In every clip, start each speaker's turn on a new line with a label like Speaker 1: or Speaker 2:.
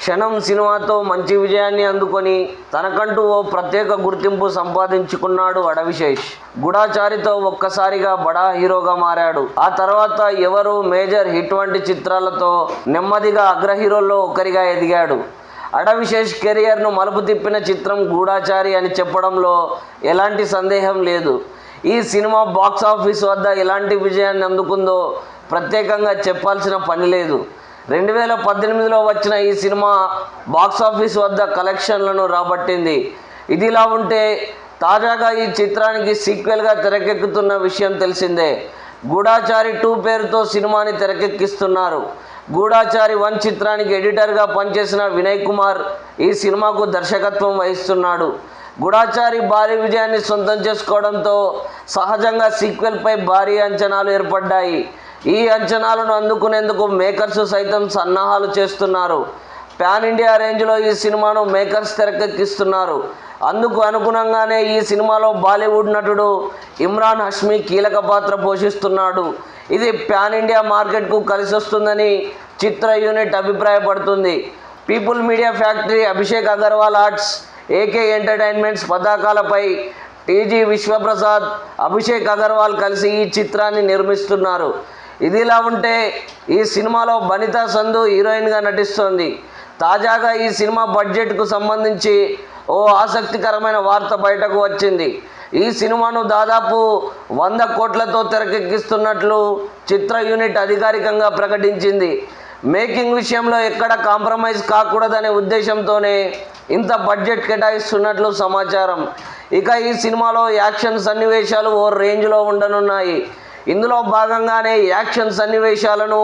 Speaker 1: క్షణం సినిమాతో మంచి విజయాన్ని అందుకొని తనకంటూ ఓ ప్రత్యేక గుర్తింపు సంపాదించుకున్నాడు అడవిశేష్. గుడాచారితో ఒక్కసారిగా బడా హీరోగా మారాడు. ఆ తర్వాత ఎవరు మేజర్ హిట్ వంటి చిత్రాలతో నెమ్మదిగా అగ్ర హీరోల్లో ఒకరిగా ఎదిగాడు. అడవిశేష్ కెరియర్ను మలుపు తిప్పిన చిత్రం గూఢాచారి అని చెప్పడంలో ఎలాంటి సందేహం లేదు. ఈ సినిమా బాక్స్ ఆఫీస్ వద్ద ఎలాంటి విజయాన్ని అందుకుందో ప్రత్యేకంగా చెప్పాల్సిన పని లేదు. రెండు వేల పద్దెనిమిదిలో వచ్చిన ఈ సినిమా బాక్స్ ఆఫీస్ వద్ద కలెక్షన్లను రాబట్టింది. ఇదిలా ఉంటే తాజాగా ఈ చిత్రానికి సీక్వెల్గా తెరకెక్కుతున్న విషయం తెలిసిందే. గూఢాచారి టూ పేరుతో సినిమాని తెరకెక్కిస్తున్నారు. గూఢాచారి వన్ చిత్రానికి ఎడిటర్గా పనిచేసిన వినయ్ కుమార్ ఈ సినిమాకు దర్శకత్వం వహిస్తున్నాడు. గూఢాచారి భారీ విజయాన్ని సొంతం చేసుకోవడంతో సహజంగా సీక్వెల్పై భారీ అంచనాలు ఏర్పడ్డాయి. ఈ అంచనాలను అందుకునేందుకు మేకర్స్ సైతం సన్నాహాలు చేస్తున్నారు. పాన్ ఇండియా రేంజ్లో ఈ సినిమాను మేకర్స్ తెరకెక్కిస్తున్నారు. అందుకు అనుగుణంగానే ఈ సినిమాలో బాలీవుడ్ నటుడు ఇమ్రాన్ హష్మీ కీలక పాత్ర పోషిస్తున్నాడు. ఇది పాన్ ఇండియా మార్కెట్కు కలిసి వస్తుందని చిత్ర unit అభిప్రాయపడుతుంది. People media factory Abhishek Agarwal arts AK entertainments పతాకాలపై TG Vishwaprasad Abhishek Agarwal కలిసి ఈ చిత్రాన్ని నిర్మిస్తున్నారు. ఇదిలా ఉంటే ఈ సినిమాలో బనితా సంధు హీరోయిన్గా నటిస్తోంది. తాజాగా ఈ సినిమా బడ్జెట్కు సంబంధించి ఓ ఆసక్తికరమైన వార్త బయటకు వచ్చింది. ఈ సినిమాను దాదాపు వంద కోట్లతో తెరకెక్కిస్తున్నట్లు చిత్ర యూనిట్ అధికారికంగా ప్రకటించింది. మేకింగ్ విషయంలో ఎక్కడ కాంప్రమైజ్ కాకూడదనే ఉద్దేశంతోనే ఇంత బడ్జెట్ కేటాయిస్తున్నట్లు సమాచారం. ఇక ఈ సినిమాలో యాక్షన్ సన్నివేశాలు ఓ రేంజ్లో ఉండనున్నాయి. ఇందులో భాగంగానే యాక్షన్ సన్నివేశాలను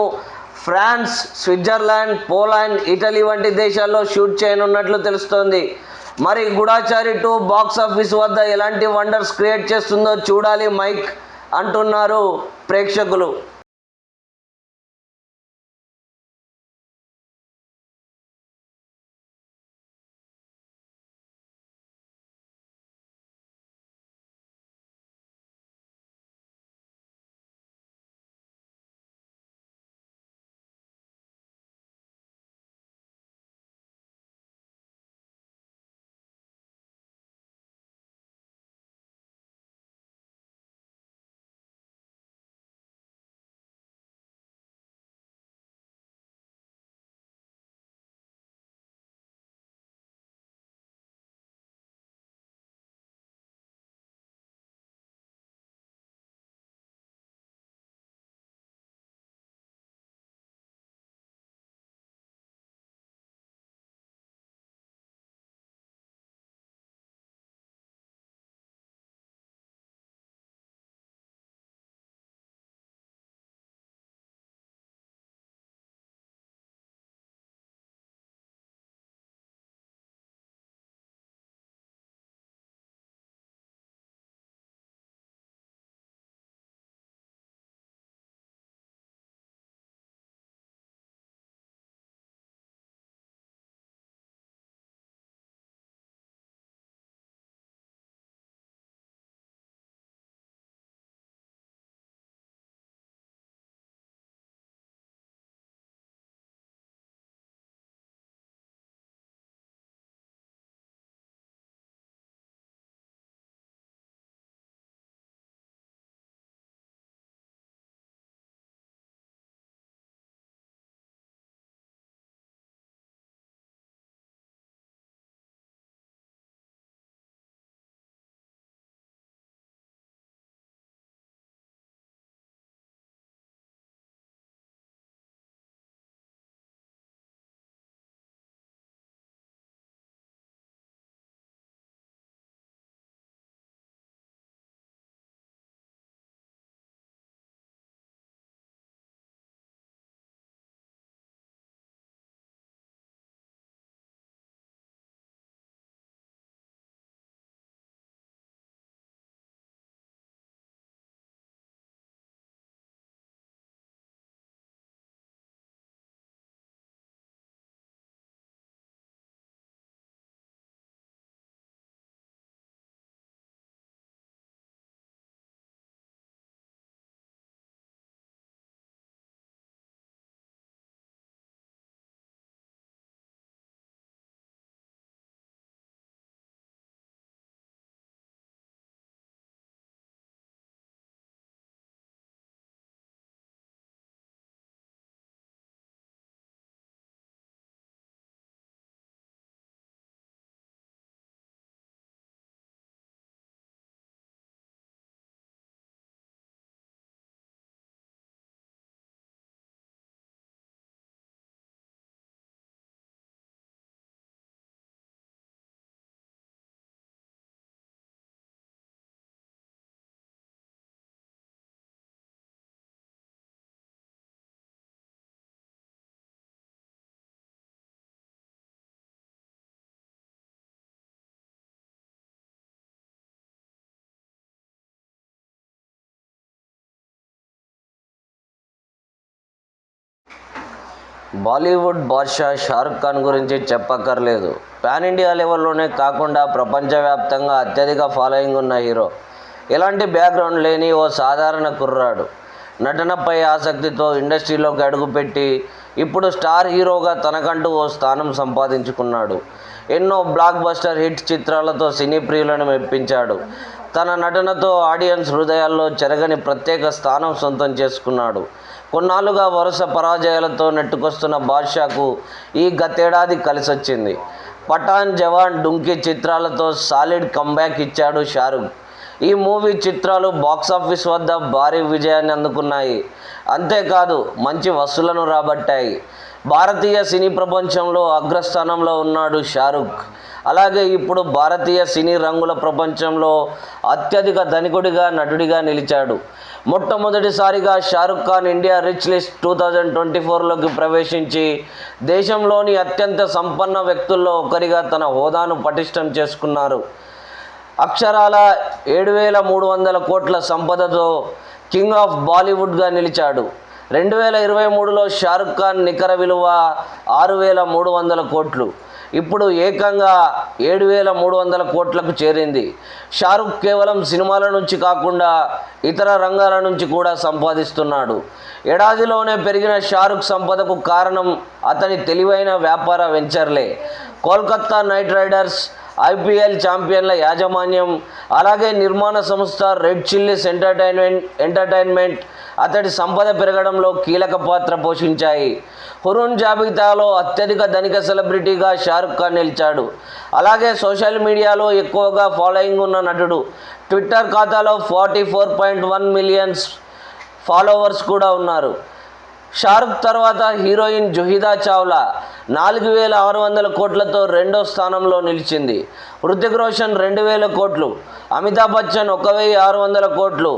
Speaker 1: ఫ్రాన్స్ స్విట్జర్లాండ్ పోలాండ్ ఇటలీ వంటి దేశాల్లో షూట్ చేయనున్నట్లు తెలుస్తోంది. మరి గుడాచారి టూ బాక్స్ ఆఫీస్ వద్ద ఎలాంటి వండర్స్ క్రియేట్ చేస్తుందో చూడాలి మైక్ అంటున్నారు ప్రేక్షకులు. బాలీవుడ్ బాద్షా షారుఖ్ ఖాన్ గురించి చెప్పక్కర్లేదు. పాన్ ఇండియా లెవెల్లోనే కాకుండా ప్రపంచవ్యాప్తంగా అత్యధిక ఫాలోయింగ్ ఉన్న హీరో. ఎలాంటి బ్యాక్గ్రౌండ్ లేని ఓ సాధారణ కుర్రాడు. నటనపై ఆసక్తితో ఇండస్ట్రీలోకి అడుగుపెట్టి ఇప్పుడు స్టార్ హీరోగా తనకంటూ ఓ స్థానం సంపాదించుకున్నాడు. ఎన్నో బ్లాక్ బస్టర్ హిట్ చిత్రాలతో సినీ ప్రియులను మెప్పించాడు. తన నటనతో ఆడియన్స్ హృదయాల్లో చెరగని ప్రత్యేక స్థానం సొంతం చేసుకున్నాడు. కొన్నాళ్ళుగా వరుస పరాజయాలతో నెట్టుకొస్తున్న బాద్షాకు ఈ గతేడాది కలిసొచ్చింది. పఠాన్ జవాన్ డుంకీ చిత్రాలతో సాలిడ్ కంబ్యాక్ ఇచ్చాడు షారుఖ్. ఈ మూవీ చిత్రాలు బాక్సాఫీస్ వద్ద భారీ విజయాన్ని అందుకున్నాయి. అంతేకాదు మంచి వసూలను రాబట్టాయి. భారతీయ సినీ ప్రపంచంలో అగ్రస్థానంలో ఉన్నాడు షారుఖ్. అలాగే ఇప్పుడు భారతీయ సినీ రంగుల ప్రపంచంలో అత్యధిక ధనికుడిగా నటుడిగా నిలిచాడు. మొట్టమొదటిసారిగా Shahrukh Khan India rich list two thousand twenty ఫోర్లోకి ప్రవేశించి దేశంలోని అత్యంత సంపన్న వ్యక్తుల్లో ఒకరిగా తన హోదాను పటిష్టం చేసుకున్నారు. అక్షరాల ఏడు వేల మూడు వందల కోట్ల సంపదతో కింగ్ ఆఫ్ బాలీవుడ్గా నిలిచాడు. రెండు వేల ఇరవై మూడులో షారుఖ్ ఖాన్ నికర విలువ ఆరు వేల మూడు వందల కోట్లు. ఇప్పుడు ఏకంగా ఏడు వేల మూడు వందల కోట్లకు చేరింది. షారుఖ్ కేవలం సినిమాల నుంచి కాకుండా ఇతర రంగాల నుంచి కూడా సంపాదిస్తున్నాడు. ఏడాదిలోనే పెరిగిన షారుఖ్ సంపదకు కారణం అతని తెలివైన వ్యాపార వెంచర్లే. కోల్కత్తా నైట్ రైడర్స్ ఐపీఎల్ ఛాంపియన్ల యాజమాన్యం అలాగే నిర్మాణ సంస్థ రెడ్ చిల్లీస్ ఎంటర్టైన్మెంట్ ఎంటర్టైన్మెంట్ అతడి సంపద పెరగడంలో కీలక పాత్ర పోషించాయి. హురున్ జాబితాలో అత్యధిక ధనిక సెలబ్రిటీగా షారుఖ్ ఖాన్ నిలిచాడు. అలాగే సోషల్ మీడియాలో ఎక్కువగా ఫాలోయింగ్ ఉన్న నటుడు. ట్విట్టర్ ఖాతాలో forty four point one millions followers కూడా ఉన్నారు. షారుఖ్ తర్వాత హీరోయిన్ జుహిదా చావ్లా నాలుగు వేల ఆరు వందల కోట్లతో రెండో స్థానంలో నిలిచింది. హృతిక్ రోషన్ రెండు వేల కోట్లు అమితాబ్ బచ్చన్ ఒక వెయ్యి ఆరు వందల కోట్లు.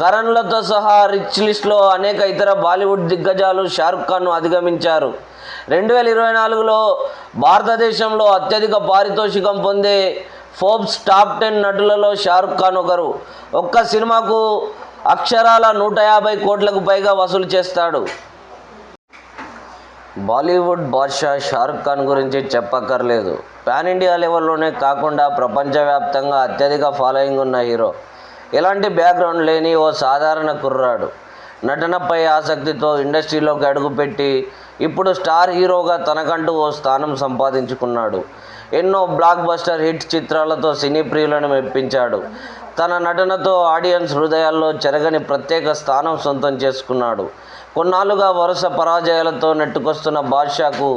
Speaker 1: కరణ్లతో సహా రిచ్ లిస్ట్లో అనేక ఇతర బాలీవుడ్ దిగ్గజాలు షారుఖ్ ఖాన్ను అధిగమించారు. రెండు వేల ఇరవై నాలుగులో భారతదేశంలో అత్యధిక పారితోషికం పొందే ఫోర్బ్స్ టాప్ టెన్ నటులలో షారుఖ్ ఖాన్ ఒకరు. ఒక్క సినిమాకు అక్షరాల నూట యాభై కోట్లకు పైగా వసూలు చేస్తాడు. బాలీవుడ్ బాద్షా షారుఖ్ ఖాన్ గురించి చెప్పక్కర్లేదు. పాన్ ఇండియా లెవెల్లోనే కాకుండా ప్రపంచవ్యాప్తంగా అత్యధిక ఫాలోయింగ్ ఉన్న హీరో. ఎలాంటి బ్యాక్గ్రౌండ్ లేని ఓ సాధారణ కుర్రాడు. నటనపై ఆసక్తితో ఇండస్ట్రీలోకి అడుగుపెట్టి ఇప్పుడు స్టార్ హీరోగా తనకంటూ ఓ స్థానం సంపాదించుకున్నాడు. ఎన్నో బ్లాక్ బస్టర్ హిట్ చిత్రాలతో సినీ ప్రియులను మెప్పించాడు. తన నటనతో ఆడియన్స్ హృదయాల్లో చెరగని ప్రత్యేక స్థానం సొంతం చేసుకున్నాడు. కొన్నాళ్ళుగా వరుస పరాజయాలతో నెట్టుకొస్తున్న బాద్షాకు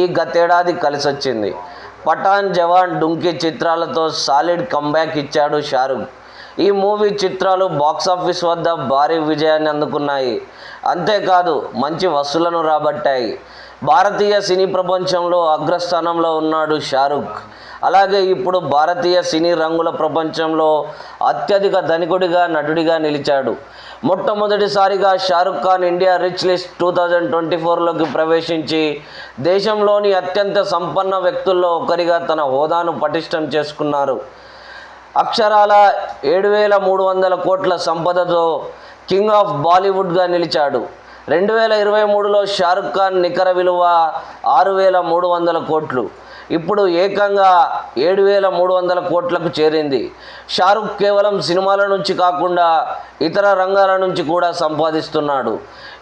Speaker 1: ఈ గతేడాది కలిసొచ్చింది. పఠాన్ జవాన్ డుంకీ చిత్రాలతో సాలిడ్ కంబ్యాక్ ఇచ్చాడు షారుఖ్. ఈ మూవీ చిత్రాలు బాక్సాఫీస్ వద్ద భారీ విజయాన్ని అందుకున్నాయి. అంతేకాదు మంచి వసూలను రాబట్టాయి. భారతీయ సినీ ప్రపంచంలో అగ్రస్థానంలో ఉన్నాడు షారుఖ్. అలాగే ఇప్పుడు భారతీయ సినీ రంగుల ప్రపంచంలో అత్యధిక ధనికుడిగా నటుడిగా నిలిచాడు. మొట్టమొదటిసారిగా Shahrukh Khan India rich list two thousand twenty ఫోర్లోకి ప్రవేశించి దేశంలోని అత్యంత సంపన్న వ్యక్తుల్లో ఒకరిగా తన హోదాను పటిష్టం చేసుకున్నారు. అక్షరాల ఏడు వేల మూడు వందల కోట్ల సంపదతో కింగ్ ఆఫ్ బాలీవుడ్గా నిలిచాడు. రెండు వేల ఇరవై మూడులో షారుఖ్ ఖాన్ నికర విలువ ఆరు వేల మూడు వందల కోట్లు. ఇప్పుడు ఏకంగా ఏడు వేల మూడు వందల కోట్లకు చేరింది. షారుఖ్ కేవలం సినిమాల నుంచి కాకుండా ఇతర రంగాల నుంచి కూడా సంపాదిస్తున్నాడు.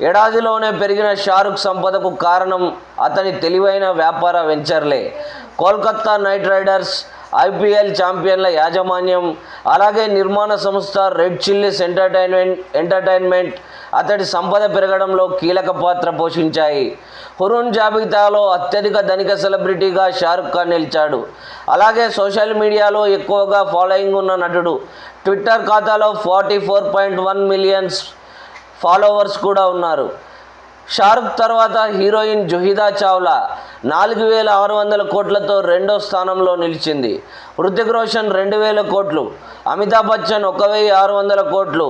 Speaker 1: ఏడాదిలోనే పెరిగిన షారుఖ్ సంపదకు కారణం అతని తెలివైన వ్యాపార వెంచర్లే. కోల్కత్తా నైట్ రైడర్స్ ఐపీఎల్ ఛాంపియన్ల యాజమాన్యం అలాగే నిర్మాణ సంస్థ రెడ్ చిల్లీస్ ఎంటర్టైన్మెంట్ ఎంటర్టైన్మెంట్ అతడి సంపద పెరగడంలో కీలక పాత్ర పోషించాయి. హురున్ జాబితాలో అత్యధిక ధనిక సెలబ్రిటీగా షారుఖ్ ఖాన్ నిలిచాడు. అలాగే సోషల్ మీడియాలో ఎక్కువగా ఫాలోయింగ్ ఉన్న నటుడు. ట్విట్టర్ ఖాతాలో forty four point one millions followers కూడా ఉన్నారు. షారుఖ్ తర్వాత హీరోయిన్ జుహిదా చావ్లా నాలుగు వేల ఆరు వందల కోట్లతో రెండో స్థానంలో నిలిచింది. హృతిక్ రోషన్ రెండు వేల కోట్లు అమితాబ్ బచ్చన్ ఒక వెయ్యి ఆరు వందల కోట్లు.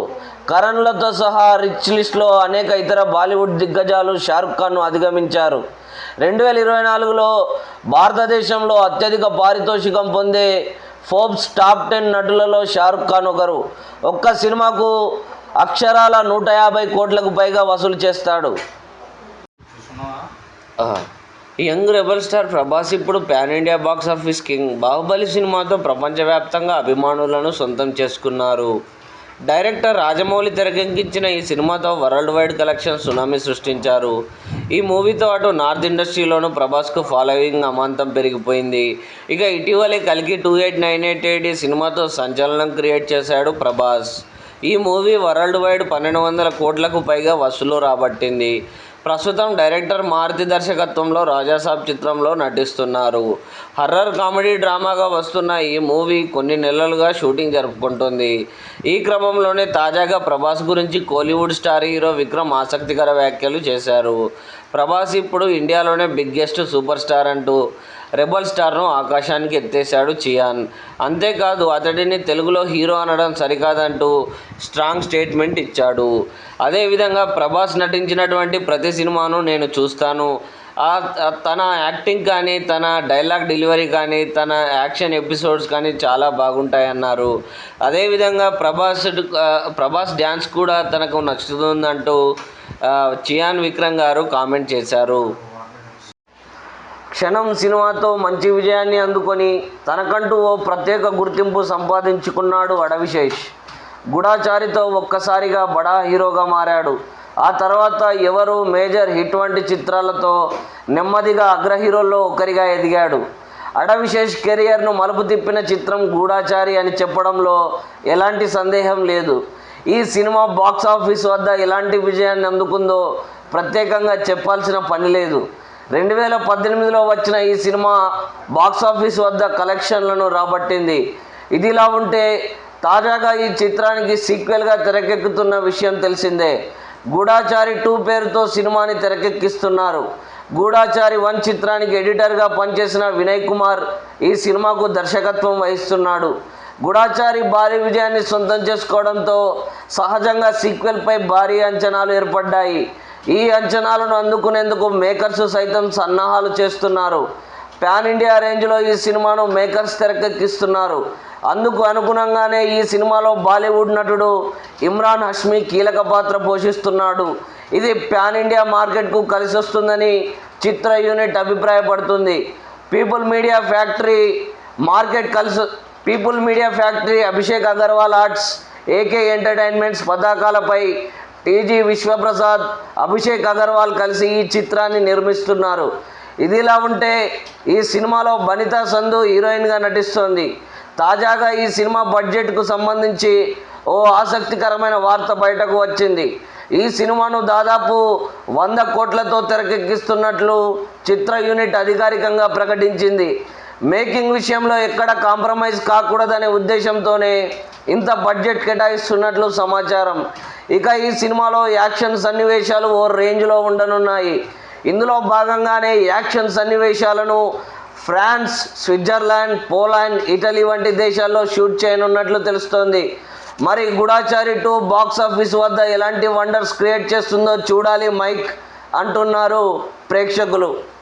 Speaker 1: కరణ్లతో సహా రిచ్ లిస్ట్లో అనేక ఇతర బాలీవుడ్ దిగ్గజాలు షారుఖ్ ఖాన్ను అధిగమించారు. రెండు వేల ఇరవై నాలుగులో భారతదేశంలో అత్యధిక పారితోషికం పొందే ఫోర్బ్స్ టాప్ టెన్ నటులలో షారుఖ్ ఖాన్ ఒకరు. ఒక్క సినిమాకు అక్షరాల నూట యాభై కోట్లకు పైగా వసూలు చేస్తాడు. యంగ్ రెబల్ స్టార్ ప్రభాస్ ఇప్పుడు pan India box office king Baahubali సినిమాతో ప్రపంచవ్యాప్తంగా అభిమానులను సొంతం చేసుకున్నారు. డైరెక్టర్ రాజమౌళి తెరకెక్కించిన ఈ సినిమాతో వరల్డ్ వైడ్ కలెక్షన్ సునామీ సృష్టించారు. ఈ మూవీతో అటు నార్త్ ఇండస్ట్రీలోనూ ప్రభాస్కు ఫాలోయింగ్ అమాంతం పెరిగిపోయింది. ఇక ఇటీవలే కలికి two eight nine eight eight ఈ సినిమాతో సంచలనం క్రియేట్ చేశాడు ప్రభాస్. ఈ మూవీ వరల్డ్ వైడ్ పన్నెండు వందల కోట్లకు పైగా వసూలు రాబట్టింది. ప్రస్తుతం డైరెక్టర్ మారుతి దర్శకత్వంలో రాజాసాబ్ చిత్రంలో నటిస్తున్నారు. హర్రర్ కామెడీ డ్రామాగా వస్తున్న ఈ మూవీ కొన్ని నెలలుగా షూటింగ్ జరుపుకుంటుంది. ఈ క్రమంలోనే తాజాగా ప్రభాస్ గురించి కోలీవుడ్ స్టార్ హీరో విక్రమ్ ఆసక్తికర వ్యాఖ్యలు చేశారు. ప్రభాస్ ఇప్పుడు ఇండియాలోనే బిగ్గెస్ట్ సూపర్ స్టార్ అంటూ రెబల్ స్టార్ను ఆకాశానికి ఎత్తేశాడు చియాన్. అంతేకాదు అతడిని తెలుగులో హీరో అనడం సరికాదంటూ స్ట్రాంగ్ స్టేట్మెంట్ ఇచ్చాడు. అదేవిధంగా ప్రభాస్ నటించినటువంటి ప్రతి సినిమాను నేను చూస్తాను. ఆ- తన యాక్టింగ్ కానీ తన డైలాగ్ డెలివరీ కానీ తన యాక్షన్ ఎపిసోడ్స్ కానీ చాలా బాగుంటాయన్నారు. అదేవిధంగా ప్రభాస్ ప్రభాస్ డ్యాన్స్ కూడా తనకు నచ్చుతుందంటూ చియాన్ విక్రమ్ గారు కామెంట్ చేశారు. క్షణం సినిమాతో మంచి విజయాన్ని అందుకొని తనకంటూ ఓ ప్రత్యేక గుర్తింపు సంపాదించుకున్నాడు అడవిశేష్. గుడాచారితో ఒక్కసారిగా బడా హీరోగా మారాడు. ఆ తర్వాత ఎవరు మేజర్ హిట్ వంటి చిత్రాలతో నెమ్మదిగా అగ్ర హీరోల్లో ఒకరిగా ఎదిగాడు. అడవిశేష్ కెరియర్ను మలుపు తిప్పిన చిత్రం గూఢాచారి అని చెప్పడంలో ఎలాంటి సందేహం లేదు. ఈ సినిమా బాక్స్ ఆఫీస్ వద్ద ఎలాంటి విజయాన్ని అందుకుందో ప్రత్యేకంగా చెప్పాల్సిన పని లేదు. రెండు వేల పద్దెనిమిదిలో వచ్చిన ఈ సినిమా బాక్స్ ఆఫీస్ వద్ద కలెక్షన్లను రాబట్టింది. ఇదిలా ఉంటే తాజాగా ఈ చిత్రానికి సీక్వెల్గా తెరకెక్కుతున్న విషయం తెలిసిందే. గూఢాచారి టూ పేరుతో సినిమాని తెరకెక్కిస్తున్నారు. గూఢాచారి వన్ చిత్రానికి ఎడిటర్గా పనిచేసిన వినయ్ కుమార్ ఈ సినిమాకు దర్శకత్వం వహిస్తున్నాడు. గూఢాచారి భారీ విజయాన్ని సొంతం చేసుకోవడంతో సహజంగా సీక్వెల్పై భారీ అంచనాలు ఏర్పడ్డాయి. ఈ అంచనాలను అందుకునేందుకు మేకర్స్ సైతం సన్నాహాలు చేస్తున్నారు. పాన్ ఇండియా రేంజ్లో ఈ సినిమాను మేకర్స్ తెరకెక్కిస్తున్నారు. అందుకు అనుగుణంగానే ఈ సినిమాలో బాలీవుడ్ నటుడు ఇమ్రాన్ హష్మీ కీలక పాత్ర పోషిస్తున్నాడు. ఇది పాన్ ఇండియా మార్కెట్కు కలిసి వస్తుందని చిత్ర యూనిట్ అభిప్రాయపడుతుంది. పీపుల్ మీడియా ఫ్యాక్టరీ మార్కెట్ కలిసి people media factory Abhishek Agarwal arts AK entertainments పతాకాలపై TG Vishwaprasad Abhishek Agarwal కలిసి ఈ చిత్రాన్ని నిర్మిస్తున్నారు. ఇదిలా ఉంటే ఈ సినిమాలో బనితా సంధు హీరోయిన్గా నటిస్తోంది. తాజాగా ఈ సినిమా బడ్జెట్కు సంబంధించి ఓ ఆసక్తికరమైన వార్త బయటకు వచ్చింది. ఈ సినిమాను దాదాపు వంద కోట్లతో తెరకెక్కిస్తున్నట్లు చిత్ర యూనిట్ అధికారికంగా ప్రకటించింది. మేకింగ్ విషయంలో ఎక్కడ కాంప్రమైజ్ కాకూడదనే ఉద్దేశంతోనే ఇంత బడ్జెట్ కేటాయిస్తున్నట్లు సమాచారం. ఇక ఈ సినిమాలో యాక్షన్ సన్నివేశాలు ఓ రేంజ్లో ఉండనున్నాయి. ఇందులో భాగంగానే యాక్షన్ సన్నివేశాలను ఫ్రాన్స్ స్విట్జర్లాండ్ పోలాండ్ ఇటలీ వంటి దేశాల్లో షూట్ చేయనున్నట్లు తెలుస్తోంది. మరి గుడాచారి టూ బాక్స్ ఆఫీస్ వద్ద ఎలాంటి వండర్స్ క్రియేట్ చేస్తుందో చూడాలి మైక్ అంటున్నారు ప్రేక్షకులు.